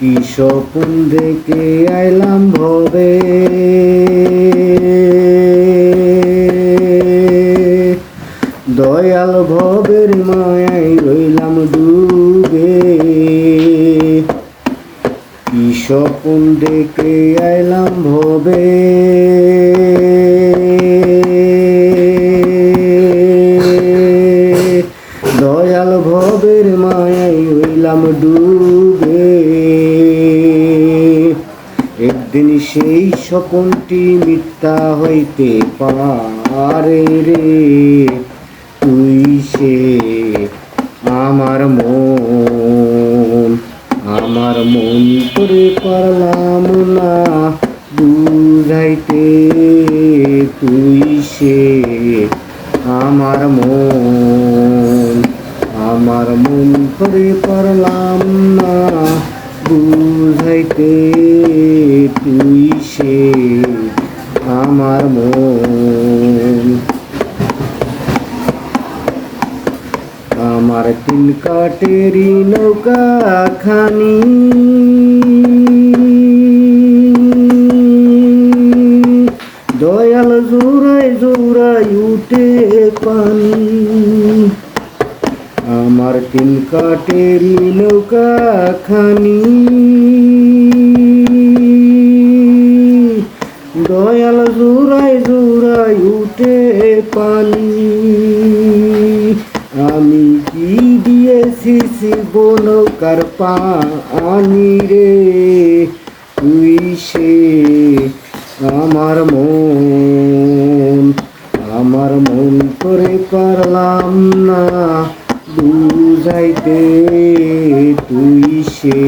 কি স্বপ্ন দেখে আইলাম ভবে? দয়াল ভবের মায়াই রইলাম ডুবে। কি স্বপ্ন দেখে আইলাম ভবে? দয়াল ভবের মায়াই হইলাম ডুবে। একদিন সেই স্বপনটি মিথ্যা হইতে পারে রে। তুই সে আমার মন আমার মন করে পারলাম না বুঝাইতে। তুই সে আমার মন আমার মন করে পারলাম না বুঝাইতে তুই সে আমার মন? আমার তিন কাটেরি নৌকা খানি। দয়াল জোড়ায় জোড়ায় উঠে পানি। আমার তিন কাটেরি নৌকা খানি। জোড়ায় পানি। আমি কি দিয়েছি শিব নৌকার পানি রে? তুই সে আমার মন আমার মন করে পারলাম না বুঝাইতে। তুই সে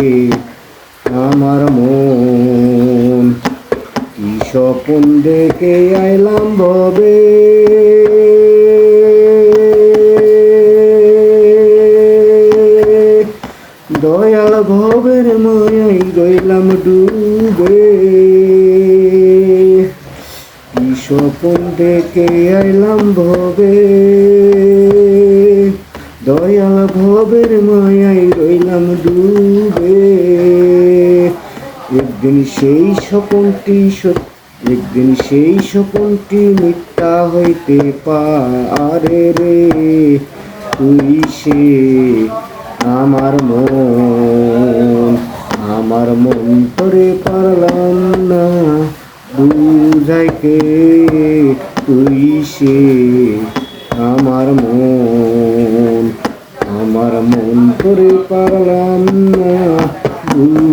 আমার মন স্বপন দেখে আইলাম ভবে। দয়াল ভবের মায়াই রইলাম ডুবে। স্বপন দেখে আইলাম ভবে। দয়াল ভবের মায়াই রইলাম ডুবে। একদিন সেই স্বপনটি সত্য একদিন সেই স্বপনটি মিথ্যা হইতে পারে রে। তুই সে আমার মন আমার মন করে পারলাম না। বুঝাইতে তুই সে আমার মন আমার মন করে পারলাম না। বুঝ